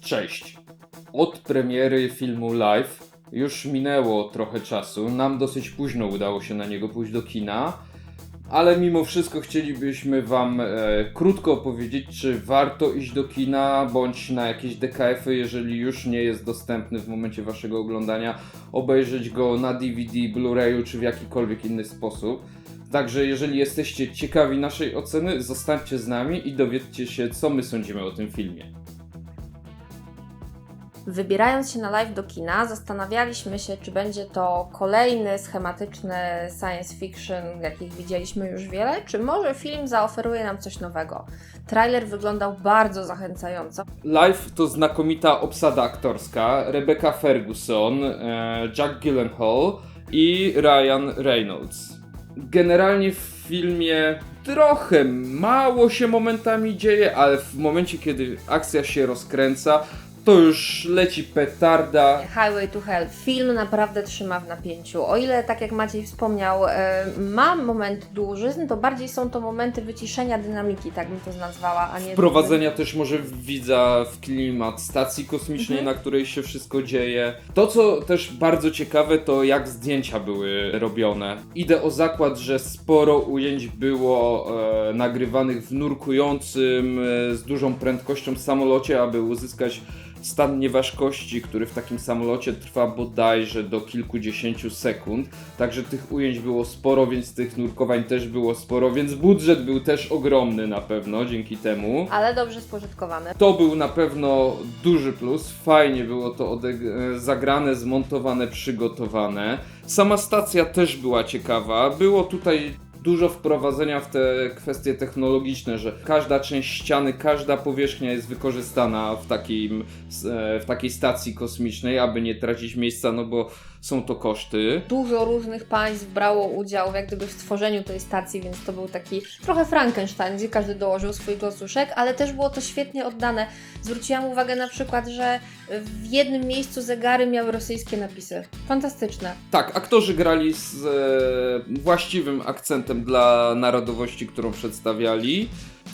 Cześć. Od premiery filmu Live już minęło trochę czasu. Nam dosyć późno udało się na niego pójść do kina. Ale mimo wszystko chcielibyśmy Wam e, krótko opowiedzieć, czy warto iść do kina, bądź na jakieś DKF-y, jeżeli już nie jest dostępny w momencie Waszego oglądania, obejrzeć go na DVD, Blu-rayu, czy w jakikolwiek inny sposób. Także jeżeli jesteście ciekawi naszej oceny, zostańcie z nami i dowiedzcie się, co my sądzimy o tym filmie. Wybierając się na live do kina, zastanawialiśmy się, czy będzie to kolejny schematyczny science fiction, jakich widzieliśmy już wiele, czy może film zaoferuje nam coś nowego. Trailer wyglądał bardzo zachęcająco. Live to znakomita obsada aktorska. Rebecca Ferguson, e, Jack Gyllenhaal i Ryan Reynolds. Generalnie w filmie trochę mało się momentami dzieje, ale w momencie, kiedy akcja się rozkręca, to już leci petarda. Highway to Hell. Film naprawdę trzyma w napięciu. O ile, tak jak Maciej wspomniał, e, ma moment dłużyzn, to bardziej są to momenty wyciszenia dynamiki, tak bym to nazwała, a nie... Wprowadzenia też może widza w klimat stacji kosmicznej, Mhm. na której się wszystko dzieje. To, co też bardzo ciekawe, to jak zdjęcia były robione. Idę o zakład, że sporo ujęć było e, nagrywanych w nurkującym e, z dużą prędkością samolocie, aby uzyskać stan nieważkości, który w takim samolocie trwa bodajże do kilkudziesięciu sekund. Także tych ujęć było sporo, więc tych nurkowań też było sporo, więc budżet był też ogromny na pewno dzięki temu. Ale dobrze spożytkowane. To był na pewno duży plus. Fajnie było to e, zagrane, zmontowane, przygotowane. Sama stacja też była ciekawa. Było tutaj dużo wprowadzenia w te kwestie technologiczne, że każda część ściany, każda powierzchnia jest wykorzystana w, takim, e, w takiej stacji kosmicznej, aby nie tracić miejsca, no bo są to koszty. Dużo różnych państw brało udział jak gdyby w stworzeniu tej stacji, więc to był taki trochę Frankenstein, gdzie każdy dołożył swój klocuszek, ale też było to świetnie oddane. Zwróciłam uwagę na przykład, że w jednym miejscu zegary miały rosyjskie napisy. Fantastyczne. Tak, aktorzy grali z e, właściwym akcentem dla narodowości, którą przedstawiali.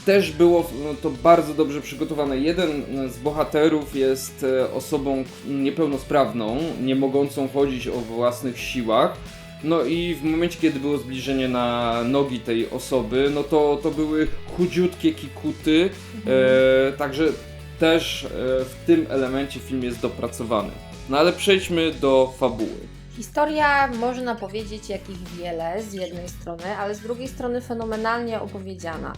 Też było no, to bardzo dobrze przygotowane. Jeden z bohaterów jest e, osobą niepełnosprawną, nie mogącą chodzić o własnych siłach. No i w momencie, kiedy było zbliżenie na nogi tej osoby, no to, to były chudziutkie kikuty, e, także też e, w tym elemencie film jest dopracowany. No ale przejdźmy do fabuły. Historia można powiedzieć jakich wiele z jednej strony, ale z drugiej strony fenomenalnie opowiedziana.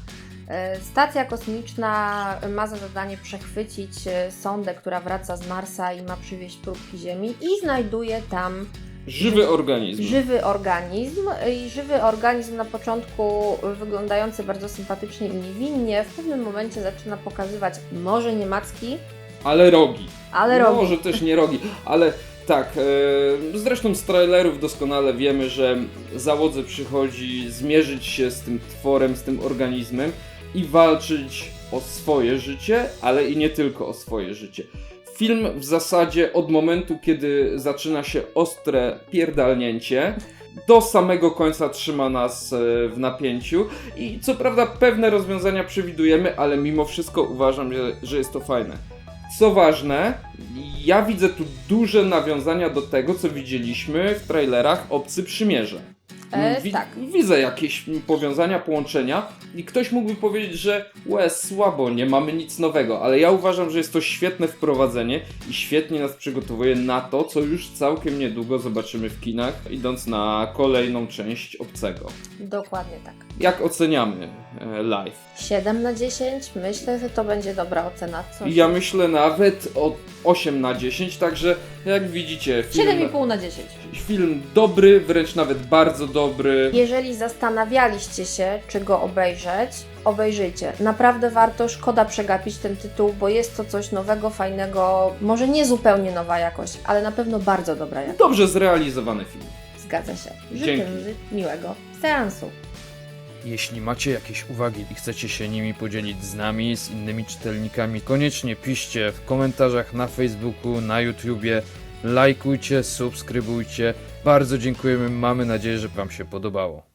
E, Stacja kosmiczna ma za zadanie przechwycić e, sondę, która wraca z Marsa i ma przywieźć próbki Ziemi i znajduje tam Żywy organizm. żywy organizm i żywy organizm na początku wyglądający bardzo sympatycznie i niewinnie w pewnym momencie zaczyna pokazywać może nie macki, Ale rogi. ale rogi. Może też nie rogi, ale tak. E, zresztą z trailerów doskonale wiemy, że załodze przychodzi zmierzyć się z tym tworem, z tym organizmem i walczyć o swoje życie, ale i nie tylko o swoje życie. Film w zasadzie od momentu, kiedy zaczyna się ostre pierdalnięcie, do samego końca trzyma nas e, w napięciu i co prawda pewne rozwiązania przewidujemy, ale mimo wszystko uważam, że, że jest to fajne. Co ważne, ja widzę tu duże nawiązania do tego, co widzieliśmy w trailerach Obcy Przymierze. E, Wi- tak. Widzę jakieś powiązania, połączenia i ktoś mógłby powiedzieć, że łe, słabo, nie mamy nic nowego, ale ja uważam, że jest to świetne wprowadzenie i świetnie nas przygotowuje na to, co już całkiem niedługo zobaczymy w kinach, idąc na kolejną część Obcego. Dokładnie tak. Jak oceniamy e, live? 7 na 10, myślę, że to będzie dobra ocena. Co? Ja myślę nawet o 8 na 10, także jak widzicie, film, 7,5 na 10. film dobry, wręcz nawet bardzo dobry. Jeżeli zastanawialiście się, czy go obejrzeć, obejrzyjcie. Naprawdę warto, szkoda przegapić ten tytuł, bo jest to coś nowego, fajnego, może nie zupełnie nowa jakość, ale na pewno bardzo dobra jakość. Dobrze zrealizowany film. Zgadza się. Dzięki. Życzymy miłego seansu. Jeśli macie jakieś uwagi i chcecie się nimi podzielić z nami, z innymi czytelnikami, koniecznie piszcie w komentarzach na Facebooku, na YouTubie. Lajkujcie, subskrybujcie. Bardzo dziękujemy. Mamy nadzieję, że Wam się podobało.